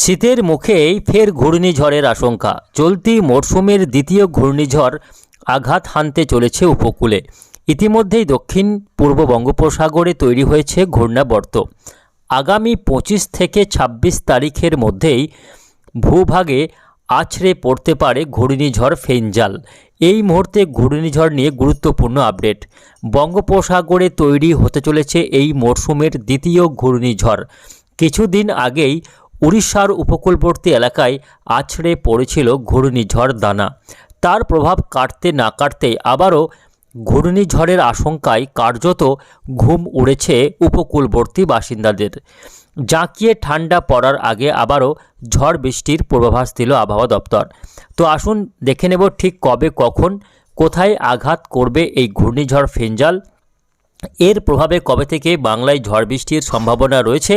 শীতের মুখেই ফের ঘূর্ণিঝড়ের আশঙ্কা। চলতি মরশুমের দ্বিতীয় ঘূর্ণিঝড় আঘাত হানতে চলেছে উপকূলে। ইতিমধ্যেই দক্ষিণ পূর্ব বঙ্গোপসাগরে তৈরি হয়েছে ঘূর্ণাবর্ত। আগামী পঁচিশ থেকে ২৬ তারিখের মধ্যেই ভূভাগে আছড়ে পড়তে পারে ঘূর্ণিঝড় ফেঞ্জাল এই মুহূর্তে ঘূর্ণিঝড় নিয়ে গুরুত্বপূর্ণ আপডেট। বঙ্গোপসাগরে তৈরি হতে চলেছে এই মরশুমের দ্বিতীয় ঘূর্ণিঝড়। কিছুদিন আগেই উড়িষ্যার উপকূলবর্তী এলাকায় আছড়ে পড়েছিল ঘূর্ণিঝড় দানা। তার প্রভাব কাটতে না কাটতেই আবারও ঘূর্ণিঝড়ের আশঙ্কায় কার্যত ঘুম উড়েছে উপকূলবর্তী বাসিন্দাদের। জাঁকিয়ে ঠান্ডা পড়ার আগে আবারও ঝড় বৃষ্টির পূর্বাভাস দিল আবহাওয়া দপ্তর। তো আসুন দেখে নেব ঠিক কবে কখন, কোথায় আঘাত করবে এই ঘূর্ণিঝড় ফেঞ্জাল। এর প্রভাবে কবে থেকে বাংলায় ঝড় বৃষ্টির সম্ভাবনা রয়েছে?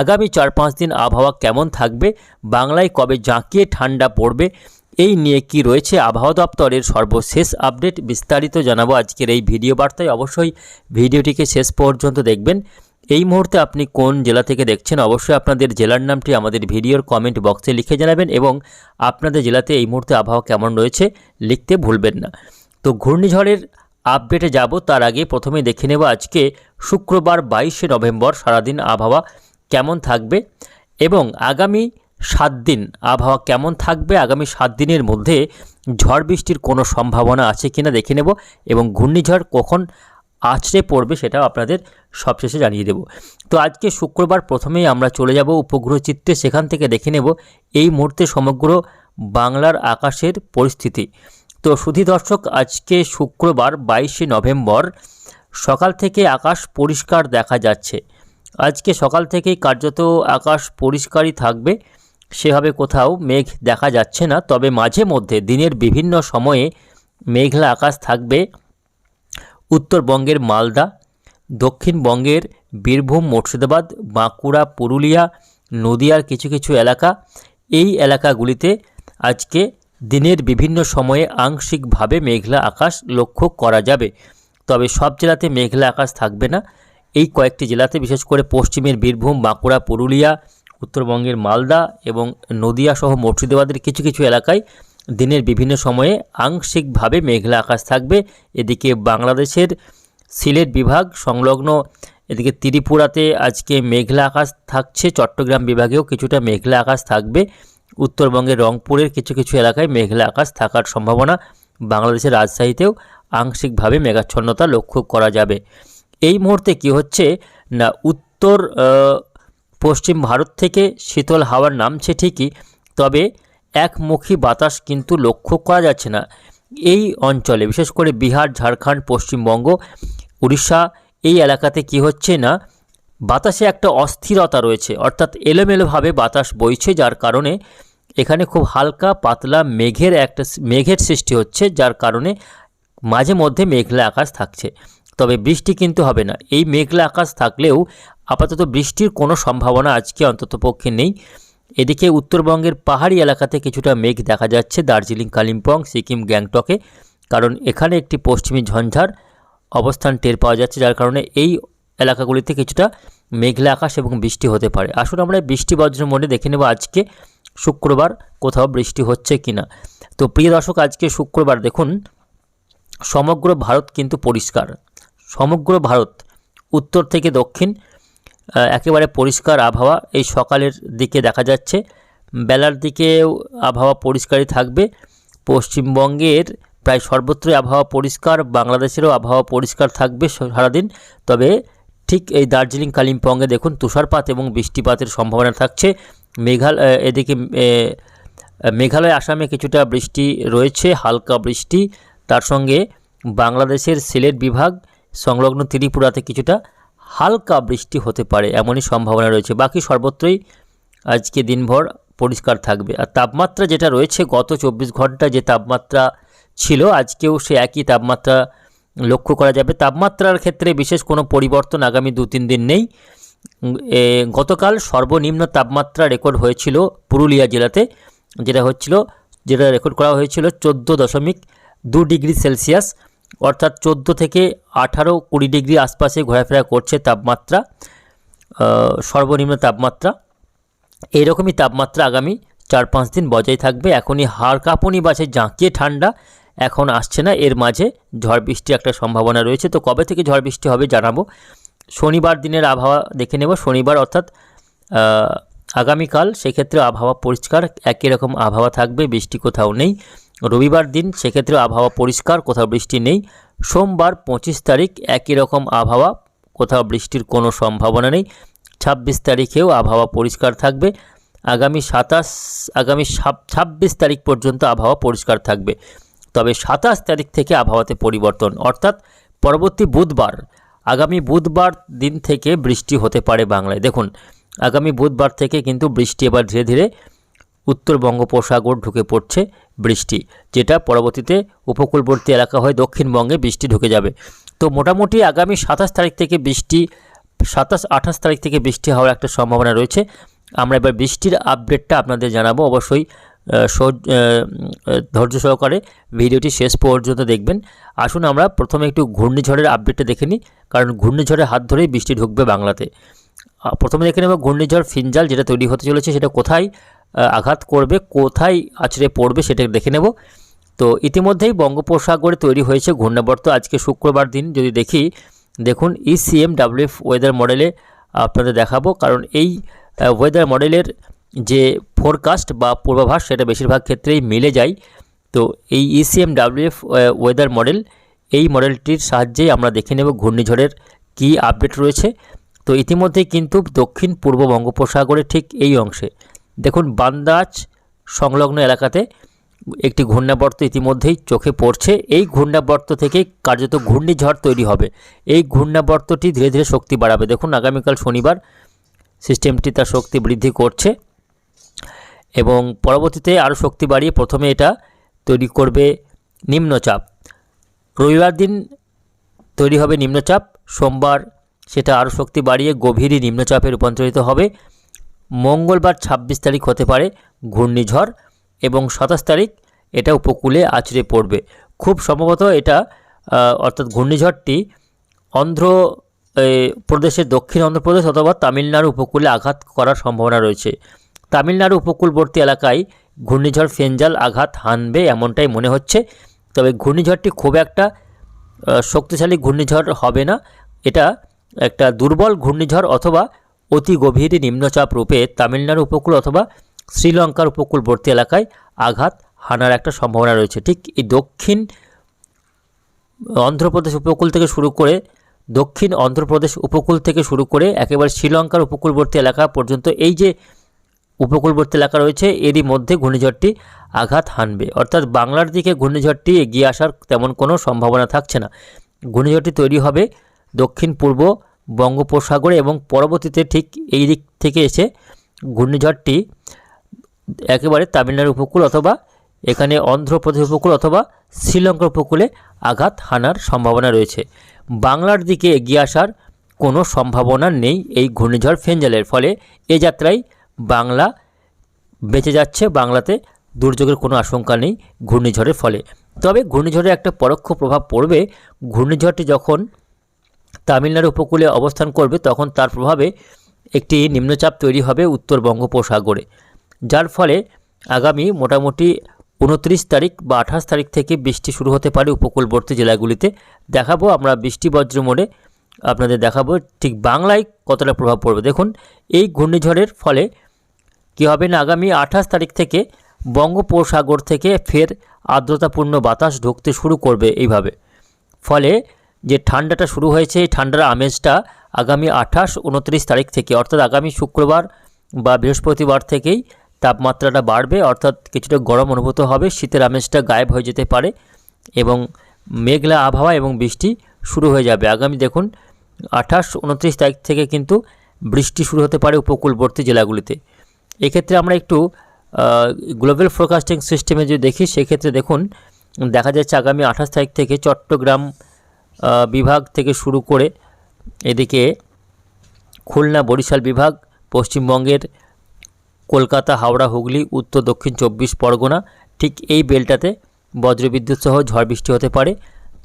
আগামী চার পাঁচ দিন আবহাওয়া কেমন থাকবে? বাংলায় কবে জাঁকিয়ে ঠান্ডা পড়বে? এই নিয়ে কি রয়েছে আবহাওয়া দপ্তরের সর্বশেষ আপডেট বিস্তারিত জানাব আজকের এই ভিডিও বার্তায়। অবশ্যই ভিডিওটিকে শেষ পর্যন্ত দেখবেন। এই মুহূর্তে আপনি কোন জেলা থেকে দেখছেন, অবশ্যই আপনাদের জেলার নামটি আমাদের ভিডিওর কমেন্ট বক্সে লিখে জানাবেন এবং আপনাদের জেলাতে এই মুহূর্তে আবহাওয়া কেমন রয়েছে লিখতে ভুলবেন না। তো ঘূর্ণিঝড়ের আপডেটে যাব, তার আগে প্রথমে দেখে নেব আজকে শুক্রবার বাইশে নভেম্বর সারাদিন আবহাওয়া কেমন থাকবে এবং আগামী সাত দিন আবহাওয়া কেমন থাকবে, আগামী সাত দিনের মধ্যে ঝড় বৃষ্টির কোনো সম্ভাবনা আছে কিনা দেখে নেব এবং ঘূর্ণিঝড় কখন আছড়ে পড়বে সেটাও আপনাদের সবশেষে জানিয়ে দেব। তো আজকে শুক্রবার প্রথমেই আমরা চলে যাব উপগ্রহ চিত্রে, সেখান থেকে দেখে নেব এই মুহূর্তে সমগ্র বাংলার আকাশের পরিস্থিতি। তো সুধী দর্শক, আজকে শুক্রবার বাইশে নভেম্বর, সকাল থেকে আকাশ পরিষ্কার দেখা যাচ্ছে। আজকে সকাল থেকেই কার্যত আকাশ পরিষ্কারই থাকবে, সেভাবে কোথাও মেঘ দেখা যাচ্ছে না। তবে মাঝে মধ্যে দিনের বিভিন্ন সময়ে মেঘলা আকাশ থাকবে। উত্তরবঙ্গের মালদা, দক্ষিণবঙ্গের বীরভূম, মুর্শিদাবাদ, বাঁকুড়া, পুরুলিয়া, নদিয়ার কিছু কিছু এলাকা। এই এলাকাগুলিতে আজকে দিনের বিভিন্ন সময়ে আংশিকভাবে মেঘলা আকাশ লক্ষ্য করা যাবে। তবে সব জেলাতে মেঘলা আকাশ থাকবে না। এই কয়েকটি জেলাতে, বিশেষ করে পশ্চিমের বীরভূম, বাঁকুড়া, পুরুলিয়া, উত্তরবঙ্গের মালদা এবং নদিয়া সহ মুর্শিদাবাদের কিছু কিছু এলাকায় দিনের বিভিন্ন সময়ে আংশিকভাবে মেঘলা আকাশ থাকবে। এদিকে বাংলাদেশের সিলেট বিভাগ সংলগ্ন, এদিকে ত্রিপুরাতে আজকে মেঘলা আকাশ থাকছে। চট্টগ্রাম বিভাগেও কিছুটা মেঘলা আকাশ থাকবে। উত্তরবঙ্গের রংপুরের কিছু কিছু এলাকায় মেঘলা আকাশ থাকার সম্ভাবনা। বাংলাদেশের রাজশাহীতেও আংশিকভাবে মেঘাচ্ছন্নতা লক্ষ্য করা যাবে। এই মুহূর্তে কি হচ্ছে? না, উত্তর পশ্চিম ভারত থেকে শীতল হাওয়ার নামছে ঠিকই, তবে একমুখী বাতাস কিন্তু লক্ষ্য করা যাচ্ছে না। এই অঞ্চলে, বিশেষ করে বিহার, ঝাড়খণ্ড, পশ্চিমবঙ্গ, উড়িষ্যা, এই এলাকাতে কি হচ্ছে না? বাতাসে একটা অস্থিরতা রয়েছে, অর্থাৎ এলোমেলোভাবে বাতাস বইছে, যার কারণে এখানে খুব হালকা পাতলা মেঘের একটা মেঘের সৃষ্টি হচ্ছে, যার কারণে মাঝে মধ্যে মেঘলা আকাশ থাকছে। তবে বৃষ্টি কিন্তু হবে না। এই মেঘলা আকাশ থাকলেও আপাতত বৃষ্টির কোনো সম্ভাবনা আজকে অন্তত পক্ষে নেই। এদিকে উত্তরবঙ্গের পাহাড়ি এলাকাতে কিছুটা মেঘ দেখা যাচ্ছে, দার্জিলিং, কালিম্পং, সিকিম, গ্যাংটকে, কারণ এখানে একটি পশ্চিমী ঝঞ্ঝার অবস্থান টের পাওয়া যাচ্ছে, যার কারণে এই এলাকাগুলিতে কিছুটা মেঘলা আকাশ এবং বৃষ্টি হতে পারে। আসুন আমরা বৃষ্টি বজ্র মোডে দেখে নেব আজকে শুক্রবার কোথাও বৃষ্টি হচ্ছে কিনা। তো প্রিয় দর্শক, আজকে শুক্রবার দেখুন, সমগ্র ভারত কিন্তু পরিষ্কার। সমগ্র ভারত, উত্তর থেকে দক্ষিণ একেবারে পরিষ্কার আবহাওয়া এই সকালের দিকে দেখা যাচ্ছে। বেলার দিকেও আবহাওয়া পরিষ্কারই থাকবে। পশ্চিমবঙ্গের প্রায় সর্বত্রই আবহাওয়া পরিষ্কার, বাংলাদেশেরও আবহাওয়া পরিষ্কার থাকবে সারাদিন। তবে ঠিক এই দার্জিলিং, কালিম্পংয়ে দেখুন তুষারপাত এবং বৃষ্টিপাতের সম্ভাবনা থাকছে। মেঘালয় এদিকে মেঘালয়, আসামে কিছুটা বৃষ্টি রয়েছে, হালকা বৃষ্টি। তার সঙ্গে বাংলাদেশের সিলেট বিভাগ, সংলগ্ন ত্রিপুরাতে কিছুটা হালকা বৃষ্টি হতে পারে, এমনই সম্ভাবনা রয়েছে। বাকি সর্বত্রই আজকে দিনভর পরিষ্কার থাকবে। আর তাপমাত্রা যেটা রয়েছে, গত চব্বিশ ঘণ্টা যে তাপমাত্রা ছিল, আজকেও সে একই তাপমাত্রা লক্ষ্য করা যাবে। তাপমাত্রার ক্ষেত্রে বিশেষ কোনো পরিবর্তন আগামী দু তিন দিন নেই। গতকাল সর্বনিম্ন তাপমাত্রা রেকর্ড হয়েছিল পুরুলিয়া জেলাতে, যেটা হচ্ছিল, যেটা রেকর্ড করা হয়েছিল চোদ্দ দশমিক দু ডিগ্রি সেলসিয়াস, অর্থাৎ চোদ্দ থেকে আঠারো কুড়ি ডিগ্রি আশপাশে ঘোরাফেরা করছে তাপমাত্রা সর্বনিম্ন তাপমাত্রা। এইরকমই তাপমাত্রা আগামী চার পাঁচ দিন বজায় থাকবে। এখনই হাড় কাঁপুনি বাসে জাঁকিয়ে ঠান্ডা এখন আসছে না। এর মাঝে ঝড় বৃষ্টির একটা সম্ভাবনা রয়েছে। তো কবে থেকে ঝড় বৃষ্টি হবে জানাব। শনিবার দিনের আবহাওয়া দেখে নেব। শনিবার অর্থাৎ আগামীকাল সেক্ষেত্রে আবহাওয়া পরিষ্কার। একই রকম আবহাওয়া থাকবে, বৃষ্টি কোথাও নেই। রবিবার দিন সেক্ষেত্রে আবহাওয়া পরিষ্কার, কোথাও বৃষ্টি নেই। সোমবার পঁচিশ তারিখ, একই রকম আবহাওয়া, কোথাও বৃষ্টির কোনো সম্ভাবনা নেই। ছাব্বিশ তারিখেও আবহাওয়া পরিষ্কার থাকবে। আগামী সাতাশ, আগামী ছাব- ছাব্বিশ তারিখ পর্যন্ত আবহাওয়া পরিষ্কার থাকবে। তবে সাতাশ তারিখ থেকে আবহাওয়াতে পরিবর্তন, অর্থাৎ পরবর্তী বুধবার। আগামী বুধবার দিন থেকে বৃষ্টি হতে পারে বাংলায়। দেখুন, আগামী বুধবার থেকে কিন্তু বৃষ্টি এবার ধীরে ধীরে উত্তর বঙ্গোপসাগর ঢুকে পড়ছে বৃষ্টি, যেটা পরবর্তীতে উপকূলবর্তী এলাকা হয়ে দক্ষিণবঙ্গে বৃষ্টি ঢুকে যাবে। তো মোটামুটি আগামী সাতাশ তারিখ থেকে বৃষ্টি, সাতাশ, আঠাশ তারিখ থেকে বৃষ্টি হওয়ার একটা সম্ভাবনা রয়েছে। আমরা এবার বৃষ্টির আপডেটটা আপনাদের জানাব। অবশ্যই ধৈর্য সহকারে ভিডিওটি শেষ পর্যন্ত দেখবেন। আসুন আমরা প্রথমে একটু ঘূর্ণিঝড়ের আপডেটটা দেখে নিই, কারণ ঘূর্ণিঝড়ের হাত ধরেই বৃষ্টি ঢুকবে বাংলাতে। প্রথমে দেখে নেব ঘূর্ণিঝড় ফিনজাল যেটা তৈরি হতে চলেছে, সেটা কোথায় আঘাত করবে, কোথায় আছড়ে পড়বে সেটা দেখে নেব। তো ইতিমধ্যেই বঙ্গোপসাগরে তৈরি হয়েছে ঘূর্ণাবর্ত, আজকে শুক্রবার দিন যদি দেখি, দেখুন ইসিএম ডাব্লিউএফ ওয়েদার মডেলে আপনাদের দেখাবো, কারণ এই ওয়েদার মডেলের যে ফোরকাস্ট বা পূর্বাভাস সেটা বেশিরভাগ ক্ষেত্রেই মিলে যায়। তো এই ইসিএম ডাব্লিউএফ ওয়েদার মডেল এই মডেলটির সাহায্যেই আমরা দেখে নেব ঘূর্ণিঝড়ের কী আপডেট রয়েছে। তো ইতিমধ্যেই কিন্তু দক্ষিণ পূর্ব বঙ্গোপসাগরে ঠিক এই অংশে। দেখুন, বান্দাজ সংলগ্ন এলাকাতে একটি ঘূর্ণাবর্ত ইতিমধ্যেই চোখে পড়ছে। এই ঘূর্ণাবর্ত থেকেই কার্যত ঘূর্ণিঝড় তৈরি হবে। এই ঘূর্ণাবর্তটি ধীরে ধীরে শক্তি বাড়াবে। দেখুন, আগামীকাল শনিবার সিস্টেমটি তার শক্তি বৃদ্ধি করছে। এবং পরবর্তীতে আরও শক্তি বাড়িয়ে প্রথমে এটা তৈরি করবে নিম্নচাপ। রবিবার দিন তৈরি হবে নিম্নচাপ, সোমবার সেটা আরও শক্তি বাড়িয়ে গভীরই নিম্নচাপে রূপান্তরিত হবে। মঙ্গলবার ২৬ তারিখ হতে পারে ঘূর্ণিঝড় এবং সাতাশ তারিখ এটা উপকূলে আছড়ে পড়বে। খুব সম্ভবত এটা অর্থাৎ ঘূর্ণিঝড়টি অন্ধ্র প্রদেশের দক্ষিণ অন্ধ্রপ্রদেশ অথবা তামিলনাড়ু উপকূলে আঘাত করার সম্ভাবনা রয়েছে। তামিলনাড়ু উপকূলবর্তী এলাকায় ঘূর্ণিঝড় ফেঞ্জাল আঘাত হানবে এমনটাই মনে হচ্ছে। তবে ঘূর্ণিঝড়টি খুব একটা শক্তিশালী ঘূর্ণিঝড় হবে না। এটা একটা দুর্বল ঘূর্ণিঝড় অথবা অতি গভীর নিম্নচাপ রূপে তামিলনাড়ু উপকূল অথবা শ্রীলঙ্কার উপকূলবর্তী এলাকায় আঘাত হানার একটা সম্ভাবনা রয়েছে। ঠিক এই দক্ষিণ অন্ধ্রপ্রদেশ উপকূল থেকে শুরু করে, দক্ষিণ অন্ধ্রপ্রদেশ উপকূল থেকে শুরু করে, একেবারে শ্রীলঙ্কার উপকূলবর্তী এলাকা পর্যন্ত এই যে উপকূলবর্তী এলাকা রয়েছে, এরই মধ্যে ঘূর্ণিঝড়টি আঘাত হানবে। অর্থাৎ বাংলার দিকে ঘূর্ণিঝড়টি এগিয়ে আসার তেমন কোনো সম্ভাবনা থাকছে না। ঘূর্ণিঝড়টি তৈরি হবে দক্ষিণ, পূর্ব বঙ্গোপসাগরে এবং পরবর্তীতে ঠিক এই দিক থেকে এসে ঘূর্ণিঝড়টি একেবারে তামিলনাড়ু উপকূল অথবা এখানে অন্ধ্রপ্রদেশ উপকূল অথবা শ্রীলঙ্কার উপকূলে আঘাত হানার সম্ভাবনা রয়েছে। বাংলার দিকে এগিয়ে আসার কোনো সম্ভাবনা নেই এই ঘূর্ণিঝড় ফেঞ্জালের। ফলে এ যাত্রায় বাংলা বেঁচে যাচ্ছে, বাংলাতে দুর্যোগের কোনো আশঙ্কা নেই ঘূর্ণিঝড়ের ফলে। তবে ঘূর্ণিঝড়ের একটা পরোক্ষ প্রভাব পড়বে। ঘূর্ণিঝড়টি যখন তামিলনাড়ু উপকূলে অবস্থান করবে, তখন তার প্রভাবে একটি নিম্নচাপ তৈরি হবে উত্তর বঙ্গোপসাগরে। যার ফলে আগামী মোটামুটি উনত্রিশ তারিখ বা আঠাশ তারিখ থেকে বৃষ্টি শুরু হতে পারে উপকূলবর্তী জেলাগুলিতে। দেখাবো, আমরা বৃষ্টি বজ্র মোড়ে আপনাদের দেখাবো ঠিক বাংলায় কতটা প্রভাব পড়বে। দেখুন, এই ঘূর্ণিঝড়ের ফলে কী হবে না? আগামী আঠাশ তারিখ থেকে বঙ্গোপসাগর থেকে ফের আর্দ্রতাপূর্ণ বাতাস ঢুকতে শুরু করবে এইভাবে। ফলে যে ঠান্ডাটা শুরু হয়েছে, এই ঠান্ডার আমেজটা আগামী আঠাশ, উনত্রিশ তারিখ থেকে, অর্থাৎ আগামী শুক্রবার বা বৃহস্পতিবার থেকেই তাপমাত্রাটা বাড়বে, অর্থাৎ কিছুটা গরম অনুভূত হবে, শীতের আমেজটা গায়েব হয়ে যেতে পারে এবং মেঘলা আবহাওয়া এবং বৃষ্টি শুরু হয়ে যাবে। আগামী দেখুন, আঠাশ, উনত্রিশ তারিখ থেকে কিন্তু বৃষ্টি শুরু হতে পারে উপকূলবর্তী জেলাগুলিতে। এক্ষেত্রে আমরা একটু গ্লোবাল ফোরকাস্টিং সিস্টেমে যদি দেখি, সেক্ষেত্রে দেখুন, দেখা যাচ্ছে আগামী আঠাশ তারিখ থেকে চট্টগ্রাম বিভাগ থেকে শুরু করে এদিকে খুলনা, বরিশাল বিভাগ, পশ্চিমবঙ্গের কলকাতা, হাওড়া, হুগলি, উত্তর, দক্ষিণ চব্বিশ পরগনা, ঠিক এই বেলটাতে বজ্রবিদ্যুৎ সহ ঝড় বৃষ্টি হতে পারে।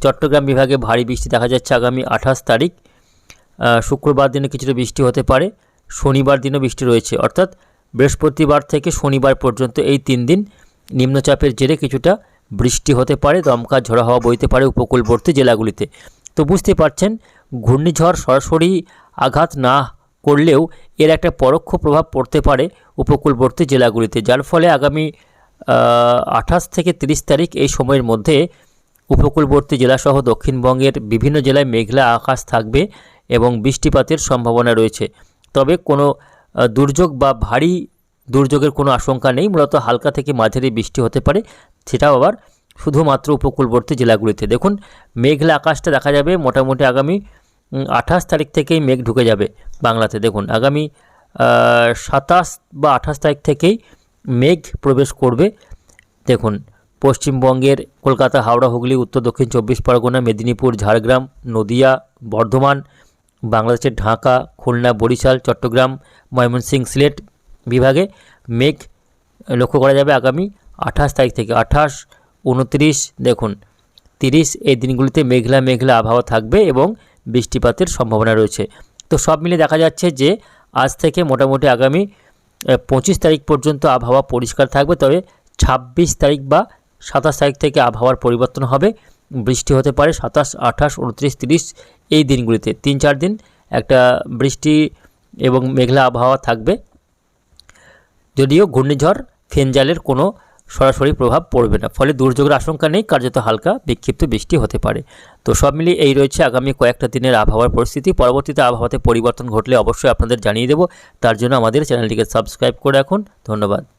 চট্টগ্রাম বিভাগে ভারী বৃষ্টি দেখা যাচ্ছে আগামী আঠাশ তারিখ। শুক্রবার দিনে কিছুটা বৃষ্টি হতে পারে, শনিবার দিনও বৃষ্টি রয়েছে। অর্থাৎ বৃহস্পতিবার থেকে শনিবার পর্যন্ত এই তিন দিন নিম্নচাপের জেরে কিছুটা বৃষ্টি হতে পারে, দমকা, ঝোড়া হাওয়া বইতে পারে উপকূলবর্তী জেলাগুলিতে। তো বুঝতে পারছেন, ঘূর্ণিঝড় সরাসরি আঘাত না করলেও এর একটা পরোক্ষ প্রভাব পড়তে পারে উপকূলবর্তী জেলাগুলিতে, যার ফলে আগামী আঠাশ থেকে তিরিশ তারিখ এই সময়ের মধ্যে উপকূলবর্তী জেলাসহ দক্ষিণবঙ্গের বিভিন্ন জেলায় মেঘলা আকাশ থাকবে এবং বৃষ্টিপাতের সম্ভাবনা রয়েছে। তবে কোনো দুর্যোগ বা ভারী দুর্যোগের কোনো আশঙ্কা নেই, মূলত হালকা থেকে মাঝারি বৃষ্টি হতে পারে। সেটাও আবার শুধুমাত্র উপকূলবর্তী জেলাগুলিতে। দেখুন, মেঘলা আকাশটা দেখা যাবে, মোটামুটি আগামী আঠাশ তারিখ থেকেই মেঘ ঢুকে যাবে বাংলাতে। দেখুন, আগামী সাতাশ বা আঠাশ তারিখ থেকেই মেঘ প্রবেশ করবে। দেখুন, পশ্চিমবঙ্গের কলকাতা, হাওড়া, হুগলি, উত্তর, দক্ষিণ চব্বিশ পরগনা, মেদিনীপুর, ঝাড়গ্রাম, নদিয়া, বর্ধমান বাংলাদেশের ঢাকা, খুলনা, বরিশাল, চট্টগ্রাম ময়মনসিংহ সিলেট বিভাগে মেঘ লক্ষ্য করা যাবে আগামী আঠাশ তারিখ থেকে। আঠাশ, উনত্রিশ, দেখুন, তিরিশ এই দিনগুলিতে মেঘলা মেঘলা আবহাওয়া থাকবে এবং বৃষ্টিপাতের সম্ভাবনা রয়েছে। তো সব মিলে দেখা যাচ্ছে যে আজ থেকে মোটামুটি আগামী পঁচিশ তারিখ পর্যন্ত আবহাওয়া পরিষ্কার থাকবে, তবে ছাব্বিশ তারিখ বা সাতাশ তারিখ থেকে আবহাওয়ার পরিবর্তন হবে। বৃষ্টি হতে পারে সাতাশ, আঠাশ, উনত্রিশ, তিরিশ এই দিনগুলিতে। তিন, চার দিন একটা বৃষ্টি এবং মেঘলা আবহাওয়া থাকবে। যদিও ঘূর্ণিঝড়, ফেনজালের কোনো সরাসরি প্রভাব পড়বে না, ফলে দুর্যোগের আশঙ্কা নেই, কার্যত হালকা বিক্ষিপ্ত বৃষ্টি হতে পারে। তো সব মিলিয়ে এই রয়েছে আগামী কয়েকটা দিনের আবহাওয়ার পরিস্থিতি। পরবর্তীতে আবহাওয়াতে পরিবর্তন ঘটলে অবশ্যই আপনাদের জানিয়ে দেবো। তার জন্য আমাদের চ্যানেলটিকে সাবস্ক্রাইব করে রাখুন। ধন্যবাদ।